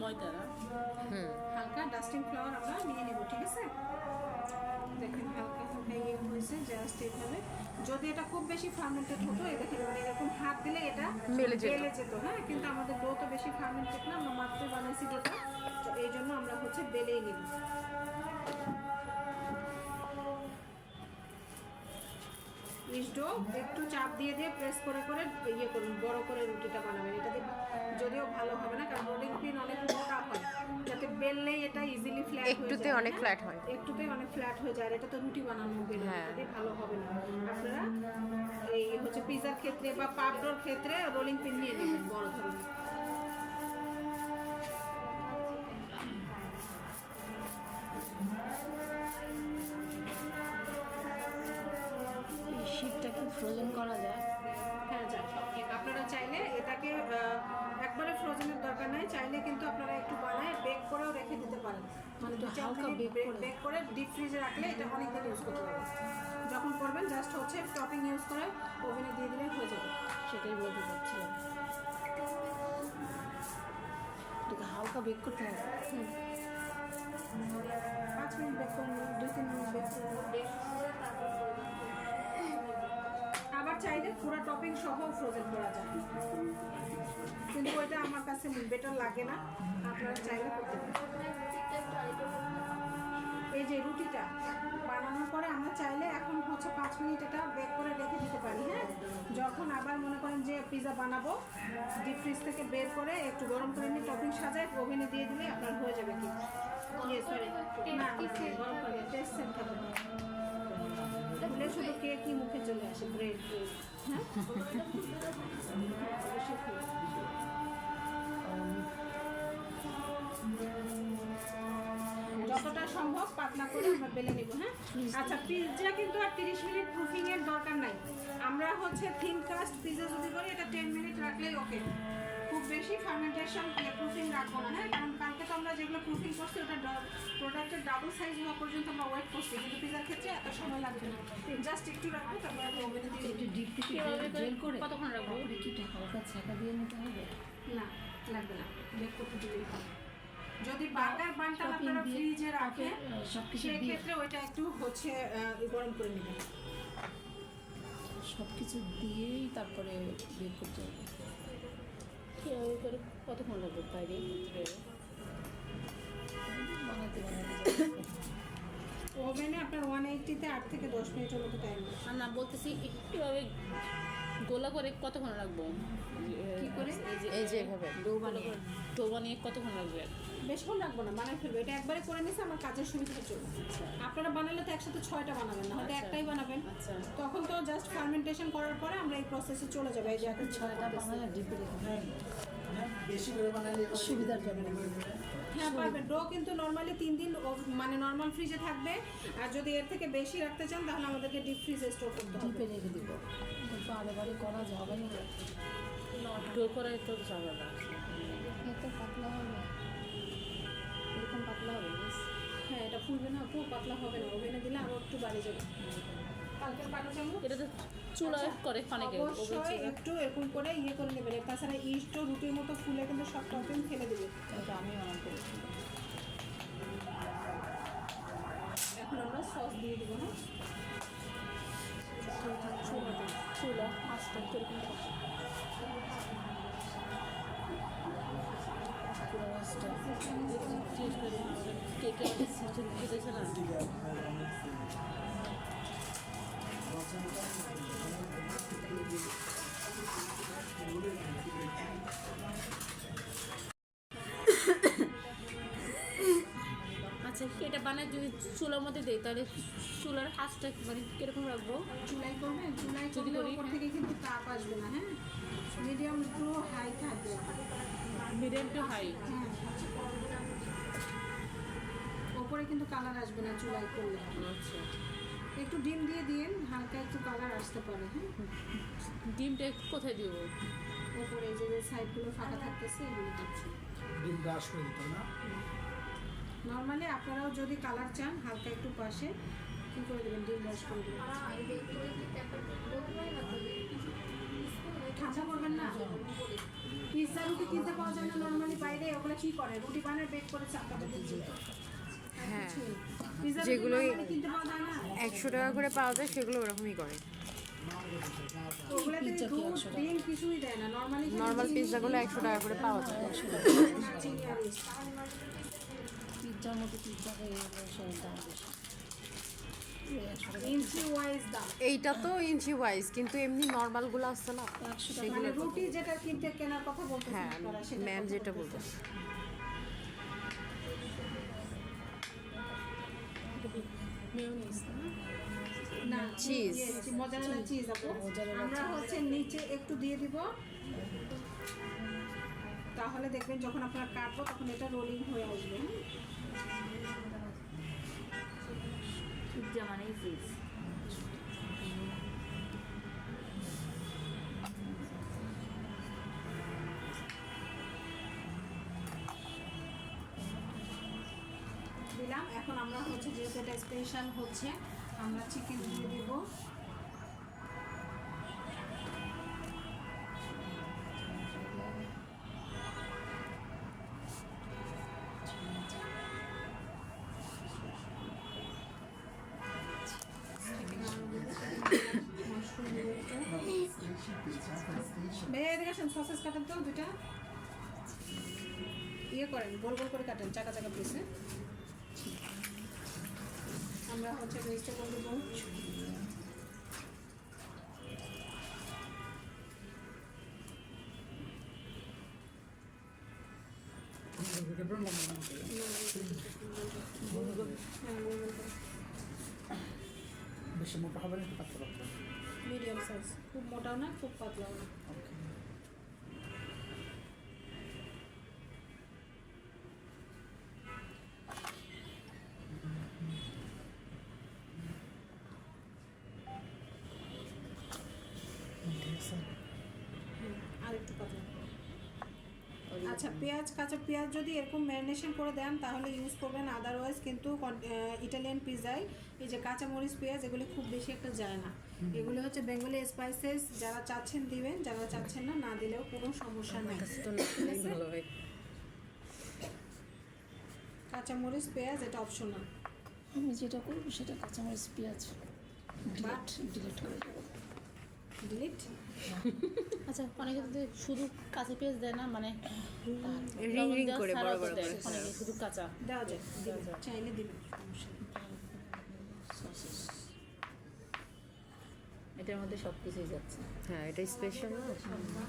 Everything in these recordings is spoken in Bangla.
ময়দা হালকা ডাস্টিং ফ্লাওয়ার আমরা নিয়ে নেব ঠিক আছে? দেখেন হালকা হালকা ইয়ে হয়েছে জাস্ট এইভাবে যদি এটা খুব বেশি ফার্মেন্টেড হতো এই দেখেন মানে এরকম হাত দিলে এটা মেলে যেত। মেলে যেত হ্যাঁ? কিন্তু আমাদের ডো তো বেশি ফার্মেন্টেড না আমরা মাত্র বানাইছি যেটা তো এই জন্য আমরা হচ্ছে বেলেই নিব। ইস্টো একটু চাপ দিয়ে দিয়ে প্রেস করে করে ইয়ে করুন বড় করে রুটিটা বানাবেন এটাতে যদিও ভালো হবে না কারণ রোলিং পিন অনেক মোটা হয় যাতে বেললেই এটা ইজিলি ফ্ল্যাট একটুতে অনেক ফ্ল্যাট হয়। একটুতেই অনেক ফ্ল্যাট হয়ে যায় আর এটা তো রুটি বানানো বেলে হ্যাঁ। এটা ভালো হবে না আপনারা এই হচ্ছে পিজার ক্ষেত্রে বা পাপড়োর ক্ষেত্রে রোলিং পিন নিয়ে নেবেন বড় ধরনের করে। বেক করে ডিপ ফ্রিজে রাখলে এটা অনেক দিন ইউজ করতে পারবেন। যখন করবেন জাস্ট হচ্ছে টপিং ইউজ করে ওভেনে দিয়ে দিলে হয়ে যাবে। সেটাই বলতে চাচ্ছিলাম। এটাকে হালকা বেক করতে হবে। পাঁচ মিনিট বেক করে দুই তিন মিনিট বেক করে আবার চাইলে পুরো টপিং সহ ফ্রোজেন করা যায়। কিন্তু ওইটা আমার কাছে বেটার লাগে না। আপনারা চাইলে করতে পারেন। রুটিটা বানানোর পরে আমরা চাইলে এখন হচ্ছে পাঁচ মিনিট এটা বেক করে রেখে দিতে পারি হ্যাঁ? যখন আবার মনে করেন যে পিজা বানাবো ডিপ ফ্রিজ থেকে বের করে একটু গরম করে নিয়ে টপিং সাজায় ওভেনে দিয়ে দিলে আপনার হয়ে যাবে কি? সরি না গরম করে টেস্ট থাকবে শুধু কে কি মুখে চলে আসে ব্রেড ব্রেড হ্যাঁ? অবশ্যই। যতটা সম্ভব পাতলা করে আমরা বেলে নেব হ্যাঁ? আচ্ছা পিৎজা কিন্তু আর তিরিশ মিনিট প্রুফিং এর দরকার নাই। আমরা হচ্ছে থিন কাস্ট পিৎজা যদি করি এটা টেন মিনিট রাখলেই ওকে খুব বেশি ফার্মেন্টেশন প্রুফিং রাখব না হ্যাঁ? কারণ কালকে তো আমরা যেগুলো প্রুফিং করছি ওটা প্রোডাক্টের ডাবল সাইজ হওয়া পর্যন্ত আমরা ওয়েট করছি কিন্তু পিৎজার ক্ষেত্রে এত সময় লাগবে না। জাস্ট একটু রাখব তারপরে ওভেনে দিয়ে একটু ডিপ থেকে জেল করে কতক্ষণ রাখব? একটু হালকা ছাকা দিয়ে নিতে হবে। না লাগবে না। বেক করতে দিলেই হবে। যদি বার্গার বানটা আপনারা ফ্রিজে রাখেন সব কিছু দিয়ে সেক্ষেত্রে ওইটা একটু হচ্ছে গরম করে নেবেন। সব কিছু দিয়েই তারপরে বের করতে হবে। কীভাবে করে? কতক্ষণ লাগবে বাইরে? বানাতে ওভেনে আপনার ওয়ান এইটিতে আট থেকে দশ মিনিটের মতো টাইম আর না বলতেছি একটুভাবে গোলা করে কতক্ষণ রাখব? কি করে? এই যে এভাবে। ডো বানিয়ে ডো বানিয়ে কতক্ষণ লাগবে? বেশক্ষণ রাখব না বানাই ফেলব। এটা একবারে করে নিছে আমার কাজের সুবিধার জন্য আপনারা বানালে তো একসাথে ছয়টা বানাবেন না হয়তো আচ্ছা। একটাই বানাবেন। আচ্ছা। তখন তো জাস্ট ফার্মেন্টেশন করার পরে আমরা এই প্রসেসে চলে যাব এই যে এখন ছয়টা বানালে ডিপে করে বানালে সুবিধার জন্য। হ্যাঁ ডো কিন্তু নর্মালি তিন দিন মানে নর্মাল ফ্রিজে থাকবে। আর যদি এর থেকে বেশি রাখতে চান তাহলে আমাদেরকে ডিপ ফ্রিজে স্টোর করতে হবে। ডিপে রেখে দিব। বারে বারে করা যাবে না। ডো করে তো যাবে না এত পাতলা হবে। এরকম পাতলা হবে ব্যাস। হ্যাঁ এটা ফুলবে না খুব পাতলা হবে না ওভেনে দিলে আরও একটু বাড়ে যাবে। কালকের পাটা চামচ? এটা তো চুলায় করে অনেকে অবশ্যই একটু এরকম করে ইয়ে করে নেবেন তাছাড়া ইস্টও রুটির মতো ফুলে কিন্তু সব টপিং ফেলে দেবে। এটা আমি অন করেছি এখন আমরা সস দিয়ে দেবো হ্যাঁ? চুলাতে চুলা আস্তে কীরকম পুরো করে কেকে খেতেছে না আচ্ছা এটা বানায় যদি চুলার মধ্যে দেয় তাহলে চুলার হাঁসটা মানে কীরকম রাখব? চুলাই করবেন চুলাই যদি করি, থেকে কিন্তু তাপ আসবে না হ্যাঁ? মিডিয়াম টু হাই থাকবে। Medium to high. হ্যাঁ। ওপরে কিন্তু কালার আসবে না চুলাই করলে। আচ্ছা। একটু ডিম দিয়ে দিন হালকা একটু কালার আসতে পারে হ্যাঁ। ডিমটা একটু কোথায় দিব? ওপরে যে যে সাইডগুলো ফাঁকা থাকতেছে এগুলো দিচ্ছি। ডিম ব্রাশ করে দিতে না? নর্মালি আপনারাও যদি কালার চান হালকা একটু পাশে কি করে দেবেন? ডিম ব্রাশ করে দেবেন। ঠান্ডা করবেন না? পিৎজা রুটি কিনতে পাওয়া যায় না নর্মালি বাইরে ওগুলো কি করে? রুটি বানায় বেক করে চাপাতে দিচ্ছে। হ্যাঁ। যেগুলো কিনতে পাওয়া যায় না? একশো টাকা করে পাওয়া যায় সেগুলো ওরকমই করে। নর্মালি নর্মাল পিৎজাগুলো একশো টাকা করে পাওয়া যায়। পিৎজার মতো পিৎজা হয়ে গেলে সেটার দাম বেশি ওই একশো টাকা ইঞ্চি ওয়াইজ দাম। এইটা তো ইঞ্চি ওয়াইজ কিন্তু এমনি নর্মালগুলো আসছে না একশো মানে রুটি যেটা কিনতে কেনার কথা বলতেছেন হ্যাঁ ম্যাম যেটা মেয়নিজ না মজারেলা চিজ আপু। আমরা হচ্ছে নিচে একটু দিয়ে দিব। তাহলে দেখবেন যখন আপনারা কাটবো তখন এটা রোলিং হয়ে আসবে হ্যাঁ? পিৎজা মানেই প্লিজ দিলাম। এখন আমরা হচ্ছে যেহেতু এটা স্পেশাল হচ্ছে, আমরা চিকেন দিয়ে দিব। আসেন সসেস কাটেন তো দুটা ইয়ে করেন গোল গোল করে কাটেন চাকা চাকা পিসে আমরা হচ্ছে ভেজিটেবল দেবো। বেশি মোটা হবে না পাতলা মিডিয়াম সাইজ খুব মোটাও না খুব পাতলাও না। ওকে আর একটু পাতলা আচ্ছা পেঁয়াজ কাঁচা পেঁয়াজ যদি এরকম ম্যারিনেশন করে দেন তাহলে ইউজ করবেন আদারওয়াইজ কিন্তু ইটালিয়ান পিৎজায় এই যে কাঁচামরিচ পেঁয়াজ এগুলি খুব বেশি একটা যায় না। এগুলো হচ্ছে বেঙ্গলি স্পাইসেস যারা চাচ্ছেন দিবেন যারা চাচ্ছেন না না দিলেও কোনো সমস্যা নাই। হয়। কাঁচামরিচ পেঁয়াজ এটা অপশনাল আমি যেটা করব সেটা কাঁচামরিচ পেঁয়াজ ডিলিট ডিলিট করে দেবো। ডিলিট আচ্ছা অনেকে তো শুধু কাঁচা পেঁয়াজ দেয় না মানে রিং রিং করে বড় বড় করে। অনেকে শুধু কাঁচা। দেওয়া যায় চাইলে এটার মধ্যে সব কিছুই যাচ্ছে। হ্যাঁ এটা স্পেশাল না।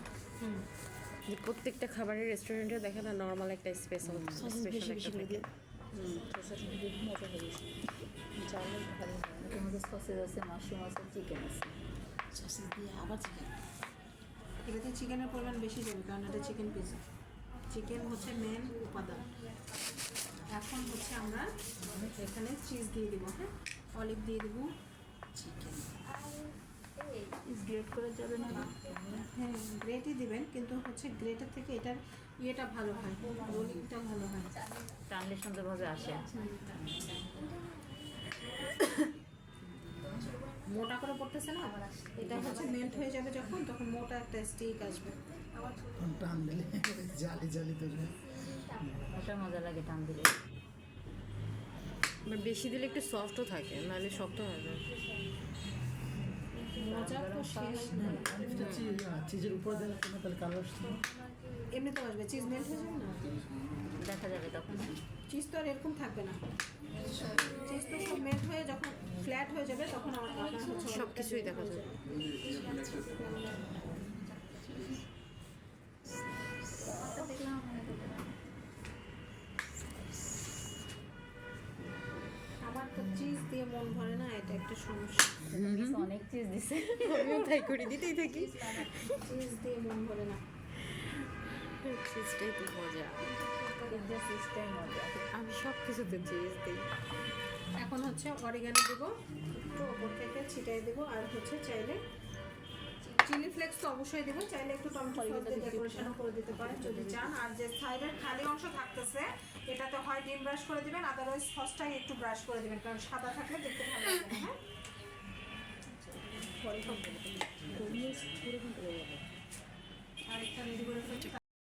যে প্রত্যেকটা খাবারের রেস্টুরেন্টে দেখে না নর্মাল একটা স্পেশাল স্পেশাল একটা থাকে। মজা হয়ে গেছে চাউলের ভালো হয় সসেজ আছে মাশরুম আছে চিকেন আছে। সসেস দিয়ে আবার চিকেন এটাতে চিকেনের পরিমাণ বেশি যাবে কারণ এটা চিকেন পিৎজা চিকেন হচ্ছে মেন উপাদান। এখন হচ্ছে আমরা এখানে চিজ দিয়ে দিব হ্যাঁ? অলিভ দিয়ে দিব চিকেন গ্রেট করা যাবে না? হ্যাঁ গ্রেটই দিবেন কিন্তু হচ্ছে গ্রেটের থেকে এটার ইয়েটা ভালো হয় রোলিংটা ভালো হয়। টানলে সুন্দরভাবে আসে। মোটা করে পড়তেছে না এটা হচ্ছে মেল্ট হয়ে যাবে যখন তখন মোটা একটা স্টিক আসবে। আবার টান দিলে জালি জালি তৈরি হয়। ওটা মজা লাগে টান দিলে। বেশি দিলে একটু সফটও থাকে নাহলে শক্ত হয়ে যায়। মজা তো শেষ। চিজ চিজের উপরে দিলে তাহলে কালার আসছে। না। এমনিতে আসবে চিজ মেল্ট হয়ে যাবে না? দেখা যাবে তখন। চিজ তো আর এরকম থাকবে না। চিজ তো সব মেল্ট হয়ে যখন ফ্ল্যাট হয়ে যাবে তখন আমার সব কিছুই দেখা যাবে। আমার তো চিজ দিয়ে মন ভরে না এটা একটা সমস্যা। অনেক চিজ দিছে। আমিও তাই করি দিতেই থাকি। চিজ দিয়ে মন ভরে না। চিজটাই তো মজা। পিৎজা সিস্টেম মজা আমি সব কিছুতে চিজ দিই। এখন হচ্ছে অরিগানো দেবো একটু ওপর থেকে ছিটাই দেবো আর হচ্ছে চাইলে চিলি ফ্লেক্স তো অবশ্যই দেবো চাইলে একটু টমেটো সস দিয়ে ডেকোরেশনও করে দিতে পারেন যদি চান। আর যে সাইডের খালি অংশ থাকতেছে এটাতে হয় ডিম ব্রাশ করে দিবেন আদারওয়াইজ সসটাই একটু ব্রাশ করে দিবেন কারণ সাদা থাকলে দেখতে ভালো লাগবে হ্যাঁ? আরেকটা রেডি করে